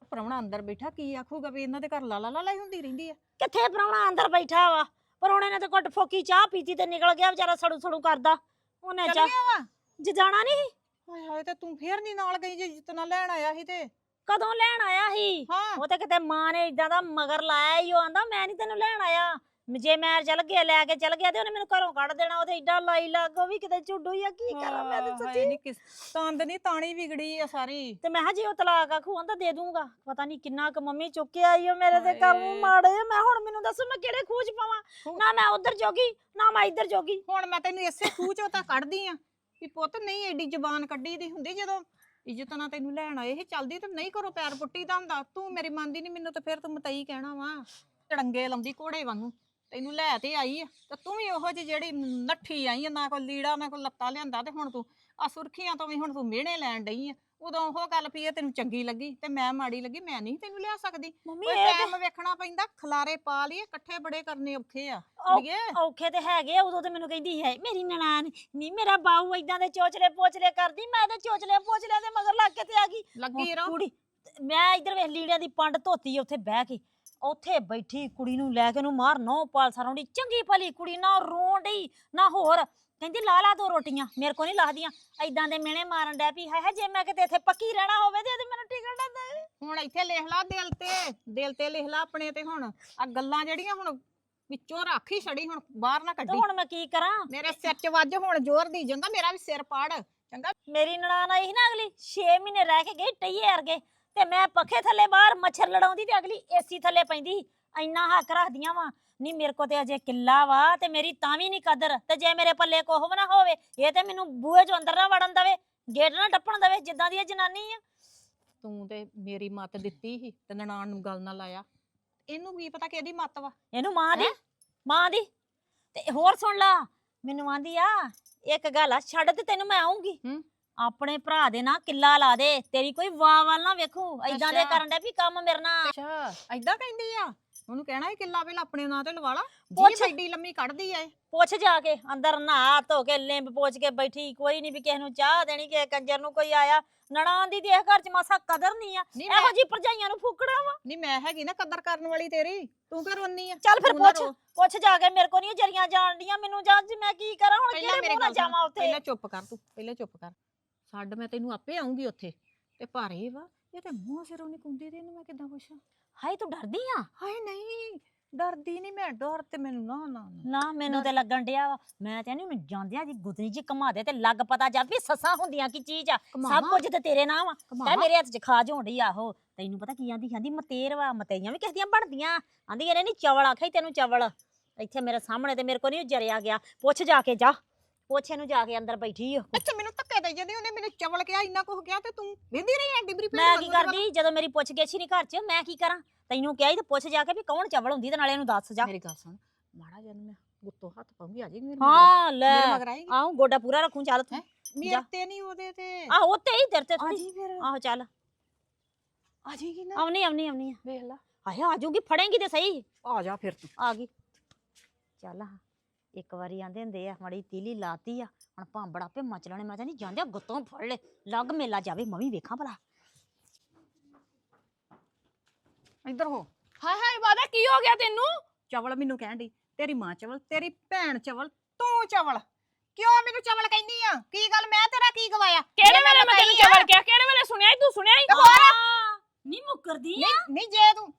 ਪ੍ਰਾਹੁਣਾ ਅੰਦਰ ਬੈਠਾ ਕੀ ਆਖੂਗਾ ਵੀ ਇਹਨਾਂ ਦੇ ਘਰ ਲਾਲਾ ਲਾਲਾ ਹੀ ਹੁੰਦੀ ਰਹਿੰਦੀ ਆ? ਕਿੱਥੇ ਪ੍ਰਾਹੁਣਾ ਅੰਦਰ ਬੈਠਾ ਵਾ? ਪਰੋਣੇ ਨੇ ਤੇ ਘੁੱਟ ਫੋਕੀ ਚਾਹ ਪੀਤੀ ਤੇ ਨਿਕਲ ਗਿਆ ਵਿਚਾਰਾ ਸੜੂ ਸੜੂ ਕਰਦਾ। ਉਹਨੇ ਚੱਲ ਚਾਹ ਗਿਆ ਵਾ? ਜੇ ਜਾਣਾ ਨਹੀਂ ਹਾਏ ਹਾਏ ਤੇ ਤੂੰ ਫੇਰ ਨਹੀਂ ਨਾਲ ਗਈ ਜੇ ਜਿਤਨਾ ਲੈਣ ਆਇਆ ਸੀ ਤੇ? ਕਦੋਂ ਲੈਣ ਆਇਆ ਸੀ? ਹਾਂ। ਉਹ ਤੇ ਕਿਤੇ ਮਾਂ ਨੇ ਇਦਾਂ ਦਾ ਮਗਰ ਲਾਇਆ ਹੀ ਉਹ ਆਂਦਾ ਮੈਂ ਨਹੀਂ ਤੈਨੂੰ ਲੈਣ ਆਇਆ। ਜੇ ਮੈਂ ਚੱਲ ਗਿਆ ਲੈ ਕੇ ਚੱਲ ਗਿਆ ਤੇ ਉਹਨੇ ਮੈਨੂੰ ਘਰੋਂ ਕੱਢ ਦੇਣਾ ਉਹਦੇ ਏਡਾ ਲਾਈ ਲੱਗ ਉਹ ਵੀ ਕਿਤੇ ਝੁੱਡੂ ਹੀ ਆ ਕੀ ਕਰਾਂ ਮੈਂ ਤੇ ਸੱਚੀ? ਨਹੀਂ ਕਿਸ ਤੰਦ ਨਹੀਂ ਤਾਣੀ ਵਿਗੜੀ ਆ ਸਾਰੀ। ਤੇ ਮੈਂ ਕਿਹਾ ਜੇ ਉਹ ਤਲਾਕ ਆਖੂ ਤਾਂ ਦੇ ਦੂੰਗਾ। ਪਤਾ ਨਹੀਂ ਕਿੰਨਾ ਕੁ ਮੰਮੀ ਚੁੱਕ ਕੇ ਆਈ ਓ ਮੇਰੇ ਤੇ ਕਰਮ ਹਾਏ। ਮਾੜੇ। ਮੈਂ ਹੁਣ ਮੈਨੂੰ ਦੱਸੋ ਮੈਂ ਕਿਹੜੇ ਖੂਜ ਪਾਵਾਂ? ਨਾ ਮੈਂ ਉਧਰ ਜੋਗੀ ਨਾ ਮੈਂ ਇੱਧਰ ਜੋਗੀ। ਹੁਣ ਮੈਂ ਤੈਨੂੰ ਇਸੇ ਖੂਹ ਚੋਂ ਤਾਂ ਕੱਢਦੀ ਆ। ਵੀ ਪੁੱਤ ਨਹੀਂ ਐਡੀ ਜ਼ਬਾਨ ਕੱਢੀ ਦੀ ਹੁੰਦੀ ਜਦੋਂ ਇੱਜ਼ਤ ਨਾਲ ਤੈਨੂੰ ਲੈਣ ਆਏ, ਇਹ ਚੱਲਦੀ ਤੇ ਨਹੀਂ ਕਰੋ ਪੈਰ ਪੁੱਟੀ ਦਾ ਹੁੰਦਾ। ਤੂੰ ਮੇਰੀ ਮੰਨਦੀ ਨਹੀਂ ਮੈਨੂੰ ਤਾਂ ਫਿਰ ਤੂੰ ਮਤਈ ਕਹਿਣਾ ਵਾ। ਟੜੰਗੇ ਲਾਉਂਦੀ ਘੋੜੇ ਵਾਂਗੂ। ਤੈਨੂੰ ਲੈ ਤੇ ਆਈ ਆ। ਤੇ ਤੂੰ ਵੀ ਉਹੋ ਜਿਹੀ ਜਿਹੜੀ ਨੱਠੀ ਆਈ ਆ, ਨਾ ਕੋਈ ਲੀੜਾ, ਨਾ ਕੋਈ ਲੱਤਾ ਲਿਆਂਦਾ ਤੇ ਹੁਣ ਤੂੰ ਆ ਸੁਰਖੀਆਂ ਤੋਂ ਵੀ ਹੁਣ ਤੂੰ ਮਿਹਣੇ ਲੈਣ ਡਈ ਆ। ਉਦੋਂ ਉਹ ਗੱਲ ਪਈ ਆ ਤੈਨੂੰ ਚੰਗੀ ਲੱਗੀ ਤੇ ਮੈਂ ਮਾੜੀ ਲੱਗੀ ਮੈਂ ਨਹੀਂ ਤੈਨੂੰ ਲਿਆ ਸਕਦੀ। ਮੰਮੀ ਕੋਈ ਇਹ ਤੇ ਟਾਈਮ ਵੇਖਣਾ ਪੈਂਦਾ ਖਲਾਰੇ ਪਾ ਲਈਏ ਇਕੱਠੇ ਬੜੇ ਕਰਨੇ ਔਖੇ ਆ ਔ- ਔਖੇ ਤੇ ਹੈਗੇ ਆ, ਉਦੋਂ ਤੇ ਮੈਨੂੰ ਕਹਿੰਦੀ ਹੈ ਮੇਰੀ ਨਨਾਣ ਨਹੀਂ ਮੇਰਾ ਬਾਹੂ ਇਦਾਂ ਦੇ ਚੋਚਲੇ ਪੋਚਲੇ ਕਰਦੀ ਮੈਂ ਤੇ ਚੋਚਲੇ ਪੋਚਲੇ ਦੇ ਮਗਰ ਲੱਗ ਕੇ ਤੇ ਆ ਗਈ। ਲੱਗੀ ਉਹ ਰਹੋ। ਕੁੜੀ ਮੈਂ ਇੱਧਰ ਵੇਖ ਲੀੜਿਆਂ ਦੀ ਪੰਡ ਧੋਤੀ ਉੱਥੇ ਬਹਿ ਕੇ ਉੱਥੇ ਬੈਠੀ ਕੁੜੀ ਨੂੰ ਲੈ ਕੇ ਨੂੰ ਮਾਰ ਨੌ ਪਾਲ ਸਰਾਉਂਦੀ ਚੰਗੀ ਭਲੀ ਕੁੜੀ ਨਾ ਰੋਣ ਡਈ ਨਾ ਹੋਰ। ਕਹਿੰਦੀ ਲਾ ਲਾ ਦੋ ਰੋਟੀਆਂ ਮੇਰੇ ਕੋ ਨਹੀਂ ਲਾਹਦੀਆਂ ਐਦਾਂ ਦੇ ਮਿਹਣੇ ਮਾਰਨ ਡੈ ਪਈ ਹੈ ਹੈ ਜੇ ਮੈਂ ਕਿਤੇ ਇੱਥੇ ਪੱਕੀ ਰਹਿਣਾ ਹੋਵੇ ਤੇ ਇਹਦੇ ਮੈਨੂੰ ਟਿਕਣ ਨਾ ਦੇ। ਹੁਣ ਇੱਥੇ ਲਿਖ ਲਾ ਦਿਲ ਤੇ ਦਿਲ ਤੇ ਲਿਖ ਲਾ ਆਪਣੇ ਤੇ ਹੁਣ। ਆ ਗੱਲਾਂ ਜਿਹੜੀਆਂ ਹੁਣ ਵਿੱਚੋਂ ਰੱਖ ਹੀ ਛੜੀ ਹੁਣ ਬਾਹਰ ਨਾ ਤੇ ਕੱਢੀ। ਹੁਣ ਮੈਂ ਕੀ ਕਰਾਂ? ਮੇਰੇ ਸਿਰ 'ਚ ਵੱਜ ਹੁਣ ਜ਼ੋਰ ਦੀ ਚੰਗਾ ਮੇਰਾ ਵੀ ਸਿਰ ਪਾੜ ਚੰਗਾ। ਮੇਰੀ ਨਨਾਣ ਆਈ ਸੀ ਨਾ ਅਗਲੀ 6 ਮਹੀਨੇ ਰਹਿ ਕੇ ਗਈ ਟਈਏ ਅਰਗੇ ਤੇ ਮੈਂ ਪੱਖੇ ਥੱਲੇ ਬਾਹਰ ਮੱਛਰ ਲੜਾਉਂਦੀ ਤੇ ਅਗਲੀ ਏਸੀ ਥੱਲੇ ਪੈਂਦੀ ਸੀ। ਇੰਨਾ ਹੱਕ ਰੱਖਦੀਆਂ ਵਾ। ਨਹੀਂ ਮੇਰੇ ਕੋ ਤੇ ਅਜੇ ਕਿੱਲਾ ਵਾ ਤੇ ਮੇਰੀ ਤਾਂ ਵੀ ਨਹੀਂ ਕਦਰ ਤੇ ਜੇ ਮੇਰੇ ਪੱਲੇ ਕੋਹ ਨਾ ਹੋਵੇ ਇਹ ਤੇ ਮੈਨੂੰ ਬੂਹੇ ਚੋਂ ਅੰਦਰ ਨਾ ਵੜਨ ਦਵੇ ਗੇਟ ਨਾ ਟੱਪਣ ਦਵੇ ਜਿੱਦਾਂ ਦੀ ਇਹ ਜਨਾਨੀ ਆ। ਤੂੰ ਤੇ ਮੇਰੀ ਮੱਤ ਦਿੱਤੀ ਸੀ ਤੇ ਨਨਾਣ ਨੂੰ ਗੱਲ ਨਾ ਲਾਇਆ। ਇਹਨੂੰ ਕੀ ਪਤਾ ਕਿਹਦੀ ਮੱਤ ਵਾ? ਇਹਨੂੰ ਮਾਂ ਦੀ ਮਾਂ ਦੀ। ਤੇ ਹੋਰ ਸੁਣ ਲਾ ਮੈਨੂੰ ਆਂਦੀ ਆ ਇੱਕ ਗੱਲ ਆ ਛੱਡ ਤੇ ਤੈਨੂੰ ਮੈਂ ਆਉਂਗੀ ਹੂੰ। ਆਪਣੇ ਭਰਾ ਦੇ ਨਾਲ ਕਿੱਲਾ ਲਾ ਦੇ ਤੇਰੀ ਕੋਈ ਵਾਹ ਵੱਲ ਨਾ ਵੇਖੂ। ਐਦਾਂ ਦੇ। ਕਰਨ ਦੇ ਵੀ ਕੰਮ ਮੇਰੇ ਨਾਲ। ਅੱਛਾ ਐਦਾਂ ਕਹਿੰਦੀ ਆ? ਉਹਨੂੰ ਕਹਿਣਾ ਇਹ ਕਿੱਲਾ ਪਹਿਲਾਂ ਆਪਣੇ ਨਾਂ ਤੇ ਲਵਾ ਲਾ ਪੁੱਛ। ਜੀ ਐਡੀ ਲੰਮੀ ਕੱਢਦੀ ਇਹ। ਪੁੱਛ ਜਾ ਕੇ ਅੰਦਰ ਨਹਾ ਧੋ ਕੇ ਲਿੰਬ ਪੋਚ ਕੇ ਬੈਠੀ ਕੋਈ ਨਹੀਂ ਵੀ ਕਿਸੇ ਨੂੰ ਚਾਹ ਦੇਣੀ ਕਿਸੇ ਕੰਜਰ ਨੂੰ ਕੋਈ ਆਇਆ। ਨਣਾਂ ਦੀ ਦੇਖ ਘਰ ਚ ਮਾਸਾ ਕਦਰ ਨਹੀਂ ਆ। ਨਹੀਂ ਇਹੋ ਜੀ ਭਰਜਾਈਆਂ ਨੂੰ ਫੂਕਣਾ ਵਾ। ਨਹੀਂ ਮੈਂ ਹੈਗੀ ਨਾ ਕਦਰ ਕਰਨ ਵਾਲੀ ਤੇਰੀ। ਤੂੰ ਫਿਰ ਰੋਨੀ ਆ? ਚੱਲ ਫਿਰ ਤੂੰ ਨਾ ਪੁੱਛ। ਰੋ। ਪੁੱਛ ਜਾ ਕੇ ਮੇਰੇ ਕੋ ਨਹੀਂ ਜਰੀਆਂ ਜਾਣਦੀਆਂ ਮੈਨੂੰ ਜਾ ਜੀ ਮੈਂ ਕੀ ਕਰਾਂ? ਹੁਣ ਪਹਿਲਾਂ ਕਿਹੜੇ ਮੇਰੇ ਮੂੰਹ ਨਾਲ ਜਾਵਾਂ ਉੱਥੇ? ਪਹਿਲਾਂ ਚੁੱਪ ਕਰ ਤੂੰ। ਪਹਿਲਾਂ ਚੁੱਪ ਕਰ। ਛੱਡ ਮੈਂ ਤੈਨੂੰ ਆਪੇ ਆਉਂਗੀ ਉੱਥੇ। ਤੇ ਭਾਰੇ ਵਾ ਇਹ ਤੇ ਮੂੰਹ ਸਿਰੋਂ ਨਹੀਂ ਕੁੰਦੀ ਤੇ ਇਹਨੂੰ ਮੈਂ ਕਿੱਦਾਂ ਪੁੱਛਾਂ? ਹਾਏ ਤੂੰ ਡਰਦੀ ਆ? ਹਾਏ ਨਹੀਂ ਡਰਦੀ ਨਹੀਂ ਮੈਂ ਡਰ ਤੇ ਮੈਨੂੰ ਨਾ ਨਾ ਨਾ। ਨਾ ਮੈਨੂੰ ਤੇ ਲੱਗਣ ਡਿਆ ਵਾ। ਮੈਂ ਤੇ ਉਹਨੂੰ ਜਾਂਦਿਆਂ ਦੀ ਗੁਦਰੀ ਜੀ ਕਮਾ ਦੇ ਤੇ ਲੱਗ ਪਤਾ ਜਾ ਵੀ ਸੱਸਾਂ ਹੁੰਦੀਆਂ ਕੀ ਚੀਜ਼ ਆ। ਸਭ ਕਮਾਵਾਂ? ਕੁਝ ਤੇ ਤੇਰੇ ਨਾਮ ਆ। ਕਹਿ? ਮੇਰੇ ਹੱਥ 'ਚ ਖਾ ਝੋਂਡੀ ਆਹੋ ਤੈਨੂੰ ਪਤਾ ਕੀ ਆਂਦੀ ਆਂਦੀ ਮਤੇਰ ਵਾ ਮਤੇਈਆਂ ਵੀ ਕਿਸਦੀਆਂ ਬਣਦੀਆਂ। ਆਂਦੀ ਇਹਨੇ ਨਹੀਂ ਚਵਲ ਆਖਿਆ ਈ ਤੈਨੂੰ ਚਵਲ। ਇੱਥੇ ਮੇਰੇ ਸਾਹਮਣੇ ਤੇ ਮੇਰੇ ਕੋ ਨਹੀਂ ਜਰਿਆ ਗਿਆ। ਪੁੱਛ ਜਾ ਕੇ ਜਾ। ਪੁੱਛ ਇਹਨੂੰ ਜਾ ਕੇ ਅੰਦਰ ਬੈਠੀ ਓ ਅੱਛਾ ਮੈਨੂੰ ਧੱਕੇ ਦੇ ਜਾਂਦੀ ਉਹਨੇ ਮੈਨੂੰ ਚਵਲ ਕਿਹਾ ਇੰਨਾ ਕੁਝ ਕਿਹਾ ਤੇ ਤੂੰ ਵੇਂਦੀ ਰਹੀ ਐ ਡਿਬਰੀ ਮੈਂ ਕੀ ਕਰਦੀ? ਜਦੋਂ ਮੇਰੀ ਪੁੱਛ ਗਿੱਛ ਨਹੀਂ ਘਰ 'ਚ ਮੈਂ ਕੀ ਕਰਾਂ? ਤੈਨੂੰ ਕਿਹਾ ਹੀ ਤੇ ਪੁੱਛ ਜਾ ਕੇ ਵੀ ਕੌਣ ਚਵਲ ਹੁੰਦੀ ਤੇ ਨਾਲੇ ਇਹਨੂੰ ਦੱਸ ਜਾ। ਮੇਰੀ ਗੱਲ ਸੁਣ ਮਾੜਾ ਜਿਹਾ ਮੈਂ ਗੁੱਤੋਂ ਹੱਥ ਪਾਉਂਗੀ ਆ ਮੇਰੇ ਹਾਂ ਲੈ ਮੇਰੇ ਮਗਰ ਆਏਗੀ। ਆਉਂ ਗੋਡਾ ਪੂਰਾ ਰੱਖੂੰ ਚੱਲ ਤੂੰ। ਮੇਰੇ ਤੇ ਨਹੀਂ ਉਹਦੇ ਤੇ। ਆਹੋ ਉੱਤੇ ਹੀ ਤੇਰੇ ਤੇ ਆ ਜੀ ਫਿਰ। ਆਹੋ ਚੱਲ। ਆ ਜਾਏਗੀ ਨਾ। ਆਉਣੀ ਆਉਣੀ ਆਉਣੀ ਵੇਖ ਲਾ। ਆਏ ਆ ਫੜੇਂਗੀ ਤੇ ਸਹੀ। ਆ ਜਾ ਫਿਰ ਤੂੰ। ਆ ਗਈ। ਚੱਲ ਹਾਂ ਇੱਕ ਵਾਰੀ ਆਂਦੇ ਹੁੰਦੇ ਆ ਮੜੀ ਤੀਲੀ ਲਾਤੀ ਆ ਹੁਣ ਭਾਂਬੜ ਆਪੇ ਮਚ ਲੈਣੇ ਮੈਂ ਤਾਂ ਨਹੀਂ ਜਾਂਦੇ ਗੁੱਤੋਂ ਫੜ ਲੈ ਲੱਗ ਮੇਲਾ ਜਾਵੇ ਮੈਂ ਵੀ ਵੇਖਾਂ ਭਲਾ। ਇੱਧਰ ਹੋ। ਹਾਏ ਹਾਏ ਵਾਦਾ ਕੀ ਹੋ ਗਿਆ ਤੈਨੂੰ? ਚਵਲ ਮੈਨੂੰ ਕਹਿਣ ਦੀ ਤੇਰੀ ਮਾਂ ਚਵਲ ਤੇਰੀ ਭੈਣ ਚਵਲ ਤੂੰ ਚਵਲ। ਕਿਉਂ ਮੈਨੂੰ ਚਵਲ ਕਹਿੰਦੀ ਆ? ਕੀ ਗੱਲ ਮੈਂ ਤੇਰਾ ਕੀ ਗਵਾਇਆ? ਕਿਹੜੇ ਵੇਲੇ ਮੈਂ ਤੈਨੂੰ ਚਵਲ ਕਿਹਾ ਕਿਹੜੇ ਵੇਲੇ ਸੁਣਿਆ ਈ ਤੂੰ ਸੁਣਿਆ ਹੋਰ? ਨਹੀਂ ਮੁੱਕਰਦੀ ਨਹੀਂ ਨਹੀਂ ਜੇ ਤੂੰ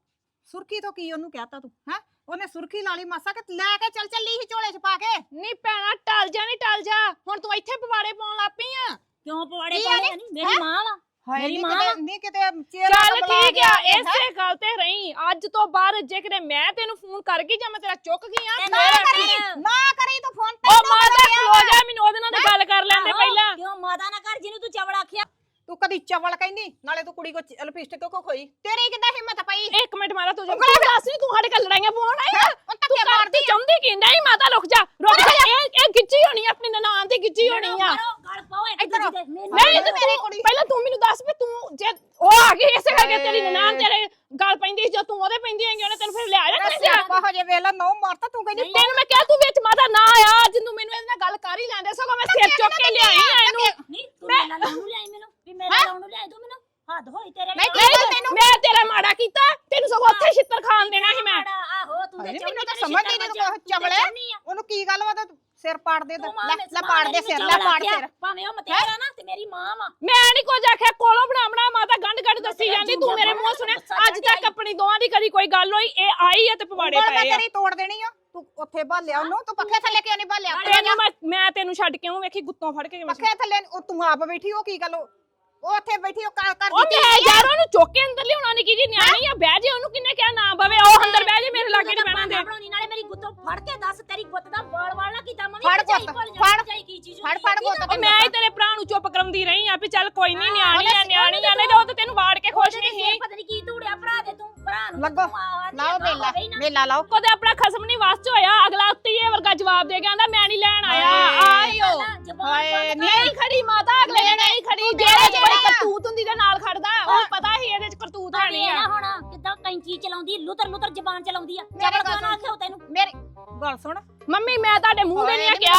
ਸੁਰਖੀ ਤੋਂ ਕੀ ਉਹਨੂੰ ਕਹਿਤਾ ਤੂੰ ਹੈ? ਉਹਨੇ ਸੁਰਖੀ ਲਾ ਲਈ ਮਾਸਾ ਕਿ ਲੈ ਕੇ ਚੱਲ ਚੱਲੀ ਸੀ ਝੋਲੇ 'ਚ ਪਾ ਕੇ। ਨਹੀਂ ਭੈਣਾ ਟਲ ਜਾ ਨਹੀਂ ਟਲ ਜਾ। ਹੁਣ ਤੂੰ ਇੱਥੇ ਪਵਾੜੇ ਪਾਉਣ ਲੱਗ ਪਈ ਆ। ਕਿਉਂ ਪਵਾੜੇ ਕੀ? ਨਹੀਂ ਮੇਰੀ ਮਾਂ ਵਾ। ਹਾਏ ਮੇਰੀ ਮਾਂ ਕਿਤੇ ਨਹੀਂ ਕਿਤੇ ਚਿਹਰਾ ਚੱਲ ਠੀਕ ਆ? ਇਸੇ ਗੱਲ ਤੇ ਰਹੀ। ਅੱਜ ਤੋਂ ਬਾਅਦ ਜੇ ਕਿਤੇ ਮੈਂ ਤੈਨੂੰ ਫੋਨ ਕਰ ਗਈ ਜਾਂ ਮੈਂ ਤੇਰਾ ਚੁੱਕ ਗਈ ਆ ਤੇ ਨਾ ਮੈਂ ਕਰੀ। ਨਾ ਕਰੀ ਤੂੰ ਫੋਨ ਤੇ ਉਹ ਮਾਤਾ ਖਲੋ ਜਾ ਮੈਨੂੰ ਉਹਦੇ ਨਾਲ ਤਾਂ ਗੱਲ ਕਰ ਲੈਂਦੇ ਆਹੋ, ਪਹਿਲਾਂ। ਕਿਉਂ ਮਾਤਾ ਨਾ ਕਰ ਜਿਹਨੂੰ ਤੂੰ ਚਵਲ ਆਖਿਆ? ਤੂੰ ਕਦੀ ਚਵਲ ਕਹਿੰਦੀ? ਨਾਲੇ ਤੂੰ ਕੁੜੀ ਕੋ ਲਿਪਸਟਿਕ ਕੋ ਖੋਈ? ਤੇਰੀ ਕਿੱਦਾਂ ਹਿੰਮਤ ਪਈ ਇੱਕ ਮਿੰਟ ਮਾਤਾ ਤੂੰ ਤੂੰ ਦੱਸ ਨੀ ਤੂੰ ਸਾਡੇ ਕੋਲ ਲੜਾਈਆਂ ਪਾਉਣ ਆਈ ਆ? ਉਹ ਤੂੰ ਧੱਕੇ ਕਰਦੀ ਮਾਰਦੀ ਚਾਹੁੰਦੀ ਕੀ ਨਹੀਂ ਮਾਤਾ ਰੁਕ ਜਾ। ਰੁਕ ਜਾ। ਇਹ ਇਹ ਗਿੱਚੀ ਹੋਣੀ ਆ, ਆਪਣੀ ਨਨਾਣ ਦੀ ਗਿੱਚੀ ਹੋਣੀ ਆ। ਗਲ ਪਾਓ ਇੱਧਰ ਆ। ਨਹੀਂ ਤੇ ਮੇਰੀ ਕੁੜੀ- ਪਹਿਲਾਂ ਤੂੰ ਮੈਨੂੰ ਦੱਸ ਵੀ ਤੂੰ ਜੇ ਉਹ ਆ ਗਈ ਇਸੇ ਕਰਕੇ ਤੇਰੀ। ਨਨਾਣ ਤੇਰੇ ਗੱਲ ਪੈਂਦੀ ਜਦੋਂ ਤੂੰ ਉਹਦੇ ਪੈਂਦੀ ਹੈਗੀ ਉਹਨੇ ਤੈਨੂੰ ਫਿਰ ਲਿਆ ਜਾ ਰਸਿਆ ਕਹੋ ਜੇ ਵੇਲਾ ਨੋ ਮਾਰਤਾ ਤੂੰ ਕਹਿੰਦੀ ਤੈਨੂੰ ਮੈਂ ਕਿਹਾ ਤੂੰ ਵਿੱਚ ਮਾਤਾ ਨਾ ਆ ਜਿੰਨੂੰ ਮੈਨੂੰ ਇਹਦੇ ਨਾਲ ਗੱਲ ਕਰ ਹੀ ਲੈਂਦੇ ਸਗੋਂ ਮੈਂ ਸਿਰ ਚੁੱਕ ਕੇ ਲਿਆਈ ਆ ਇਹਨੂੰ। ਨਹੀਂ ਤੂੰ ਮੇਰਾ ਲਾਉਣ ਨੂੰ ਲਿਆਈ ਮੈਨੂੰ। ਵੀ ਮੇਰਾ ਲਾਉਣ ਨੂੰ ਲਿਆਈ ਤੂੰ ਮੈਨੂੰ? ਹੱਦ ਹੋਈ ਤੇਰੇ ਨਹੀਂ, ਨਾਲ। ਕੀ ਗੱਲ ਨਹੀਂ ਮੈਂ ਤੇਰਾ ਮਾੜਾ ਕੀਤਾ। ਤੈਨੂੰ ਸਗੋਂ ਉੱਥੇ ਛਿੱਤਰ ਖਾਣ ਦੇਣਾ ਸੀ ਮੈਂ। ਮਾੜਾ, ਆਹੋ ਤੂੰ ਤੇ ਹਾਏ, ਚਾਹੁੰਦੀ ਮੈਨੂੰ ਤਾਂ ਮੇਰੇ ਸਮਝ ਛਿੱਤਰ ਨਹੀਂ ਵੱਜਣ, ਇਹਨੂੰ ਤੂੰ ਤੇ ਚਵਲੇ। ਚਾਹੁੰਦੀ ਆ। ਉਹਨੂੰ ਕੀ ਗੱਲ ਵਾ ਤੇ ਸਿਰ ਪਾੜ ਦੇ ਤੂੰ। ਮਾਂ ਲੈ ਮੇਰੇ ਲੈ ਮਾਂ ਪਾੜ ਨੇ ਦੇ ਮੈਨੂੰ ਸਿਰ ਲੈ ਚਵਲ ਪਾੜ ਆਖਿਆ, ਸਿਰ। ਭਾਵੇਂ ਉਹ ਮਤੇਰਾ ਨਾ ਤੇ ਮੇਰੀ ਮਾਂ ਵਾ। ਮੈਂ ਨਹੀਂ ਕੁਝ ਆਖਿਆ ਕੋਲੋਂ ਬਣਾ ਬਣਾ ਮਾਤਾ ਗੰਢ ਗੰਢ ਦੱਸੀ ਜਾਂਦੀ ਤੂੰ ਮੇਰੇ ਮੂੰਹ ਸੁਣਿਆ। ਅੱਜ ਤੱਕ ਆਪਣੀ ਦੋਵਾਂ ਦੀ ਕਦੀ ਕੋਈ ਗੱਲ ਹੋਈ ਇਹ ਆਈ ਆ ਤੇ ਪਵਾੜੇ ਉਂਗਲ ਮੈਂ ਪਏ ਆ। ਤੇਰੀ ਤੋੜ ਦੇਣੀ ਆ। ਤੂੰ ਉੱਥੇ ਭਾਲਿਆ ਉਹਨੂੰ ਤੂੰ ਪੱਖੇ ਥੱਲੇ ਕਿਉਂ ਨਹੀਂ ਭਾਲਿਆ ਤੈਨੂੰ ਮੈਂ ਮੈਂ ਤੈਨੂੰ ਛੱਡ ਕੇ ਆਉਂ ਵੇਖੀ ਗੁੱਤੋਂ ਫੜ ਕੇ ਕਿਵੇਂ ਪੱਖੇ ਥੱਲੇ ਉਹ ਤੂੰ ਆਪ ਬੈਠੀ ਉਹ ਕੀ ਗੱਲ ਉਹ ਉਹ ਉੱਥੇ ਬੈਠੀ ਉਹ ਕਰ ਕਰ ਉਹ ਮੈਂ ਯਾਰ ਉਹਨੂੰ ਚੁੱਕ ਕੇ ਅੰਦਰ ਲਿਆਉਣਾ ਨਹੀਂ ਕੀ ਜੀ ਨਿਆਣੀ ਆ ਬਹਿ ਜੇ ਉਹਨੂੰ ਕਿੰਨੇ ਕਿਹਾ ਨਾ ਬਵੇ ਉਹ ਅੰਦਰ ਬਹਿ ਜੇ ਮੇਰੇ ਲਾਗੇ ਨਹੀਂ ਬਹਿਣਾ ਦੇ ਬਣਾਉਣੀ ਨਾਲੇ ਮੇਰੀ ਗੁੱਤੋਂ ਫੜ ਕੇ ਦੱਸ ਤੇਰੀ ਗੁੱਤ ਦਾ ਵਾਲ ਵਾਲ ਨਾ ਕੀਤਾ ਮੰਮੀ ਫੜ ਗੁੱਤ, ਫੜ। ਭਰਜਾਈ ਕੀ ਚੀਜ਼ ਫੜ ਫੜ ਹੈ, ਗੁੱਤ ਉਹ ਮੈਂ ਹੀ ਤੇਰੇ ਭਰਾ ਨੂੰ ਚੁੱਪ ਕਰਾਉਂਦੀ ਰਹੀ ਆ ਵੀ ਚੱਲ ਕੋਈ ਨਹੀਂ ਨਿਆਣੀ ਆ ਨਿਆਣੀ ਆ ਨਹੀਂ ਤਾਂ ਉਹ ਤਾਂ ਤੈਨੂੰ ਵਾੜ ਕੇ ਖੁਸ਼ ਨਹੀਂ ਸੀ। ਪਤਾ ਨਹੀਂ ਕੀ ਧੂੜਿਆ ਭਰਾ ਦੇ ਤੂੰ। ਭਰਾ ਨੂੰ ਲੱਗੋ। ਤੂੰ ਆ- ਲਾਓ ਆ ਮੇਲਾ ਹੋਵੇ ਹੀ ਨਾ। ਮੇਲਾ ਲਾਓ। ਕਦੇ ਆਪਣਾ ਖਸਮ ਨਹੀਂ ਵਸ ਚ ਹੋਇਆ? ਅਗਲਾ ਉੱਤੇ ਹੀ ਇਹ ਵਰਗਾ ਜਵਾਬ ਦੇ ਗਿਆ ਆਂਦਾ ਮੈਂ ਨਹੀਂ ਲੈਣ ਆਇਆ। ਆਇਓ। ਹਾਏ। ਨਹੀਂ। ਖੜੀ ਮਾਤਾ ਅਗਲੇ ਨੇ ਨਹੀਂ ਖੜੀ। ਜਿਹੜੇ ਚ ਕਰਤੂਤ ਹੁੰਦੀ ਦੇ ਨਾਲ ਖੜਦਾ ਉਹ ਪਤਾ ਹੀ ਇਹਦੇ ਚ ਕਰਤੂਤ ਇਹ ਆ। ਹੁਣ ਕਿੱਦਾਂ ਕੈਂਚੀ ਚਲਾਉਂਦੀ ਲੁਤਰ ਲੁਤਰ ਜ਼ਬਾਨ ਚਲਾਉਂਦੀ ਆ। ਮੇਰੇ ਗੱਲ ਨਾ ਆਖਿਓ ਤੈਨੂੰ? ਮੇਰੀ ਗੱਲ ਸੁਣ। ਮੰਮੀ ਮੈਂ ਤੁਹਾਡੇ ਮੂੰਹ ਤੇ ਨਹੀਂ ਕਿਹਾ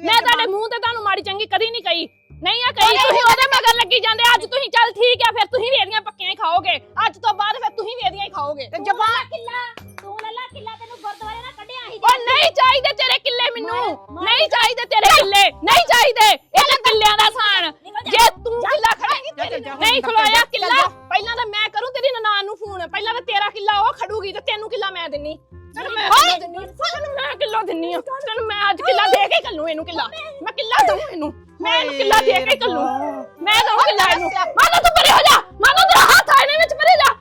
ਮੈਂ ਤੁਹਾਡੇ ਮੂੰਹ ਤੇ ਤੁਹਾਨੂੰ ਮਾੜੀ ਚੰਗੀ ਕਦੀ ਨਹੀਂ ਕਹੀ। ਨਹੀਂ ਆ ਕਹੀ ਤੁਸੀਂ ਉਹਦੇ ਮਗਰ ਲੱਗੀ ਜਾਂਦੇ ਅੱਜ ਤੁਸੀਂ ਚੱਲ ਠੀਕ ਆ ਫਿਰ ਤੁਸੀਂ ਵੀ ਇਹਦੀਆਂ ਪੱਕੀਆਂ ਹੀ ਖਾਓਗੇ। ਅੱਜ ਤੋਂ ਬਾਅਦ ਫਿਰ ਤੁਸੀਂ ਵੀ ਇਹਦੀਆਂ ਹੀ ਖਾਓਗੇ। ਤੇ ਤੂੰ ਜ਼ਬਾਨ ਲੈ ਕਿੱਲਾ ਤੂੰ ਲੈ ਲਾ ਕਿੱਲਾ ਤੈਨੂੰ ਗੁਰਦੁਆਰੇ ਨਾਲ ਕੱਢਿਆ ਸੀ। ਉਹ ਨਹੀਂ ਚਾਹੀਦੇ ਤੇਰੇ ਕਿੱਲੇ ਮੈਨੂੰ। ਨਹੀਂ ਚਾਹੀਦੇ ਤੇਰੇ ਕਿੱਲੇ। ਨਹੀਂ ਚਾਹੀਦੇ। ਇਹ ਤਾਂ ਕਿੱਲਿਆਂ ਦਾ ਸਾਨ। ਜੇ। ਤੂੰ ਕਿੱਲਾ ਖੜੇਂਗੀ ਜਾ, ਜਾ, ਜਾ, ਹੁਣ ਨਹੀਂ ਤਾਂ ਖਲੋਇਆ ਚੱਲ ਕਿੱਲਾ। ਜਾ। ਪਹਿਲਾਂ ਤਾਂ ਮੈਂ ਕਰੂੰ ਤੇਰੀ ਨਨਾਣ ਨੂੰ ਫੋਨ। ਪਹਿਲਾਂ ਤਾਂ ਤੇਰਾ ਕਿੱਲਾ ਉਹ ਖੜੂਗੀ ਤੇ ਤੈਨੂੰ ਕਿੱਲਾ ਮੈਂ ਦਿੰਨੀ। ਤੈਨੂੰ ਮੈਂ ਕਿੱਲਾ ਦਿੰਨੀ ਤੈਨੂੰ ਮੈਂ ਕਿੱਲਾ ਦਿੰਨੀ ਆ। ਤੈਨੂੰ ਮੈਂ ਅੱਜ ਕਿੱਲਾ ਦੇ ਕੇ ਕੱਲੂ ਇਹਨੂੰ ਕਿੱਲਾ। ਮੈਂ ਕਿੱਲਾ ਦਊਂ ਇਹਨੂੰ। ਮੈਂ ਇਹਨੂੰ ਕਿੱਲਾ ਦੇ ਕੇ ਚੱਲੂ ਮੈਂ ਦਊਂ ਕਿੱਲਾ ਇਹਨੂੰ ਮਾਨੋ ਤੂੰ ਪਰੇ ਹੋ ਜਾ। ਮਾਨੋ ਤੇਰਾ ਹੱਥ ਆਇਨੇ ਵਿੱਚ ਪਰੇ ਜਾ।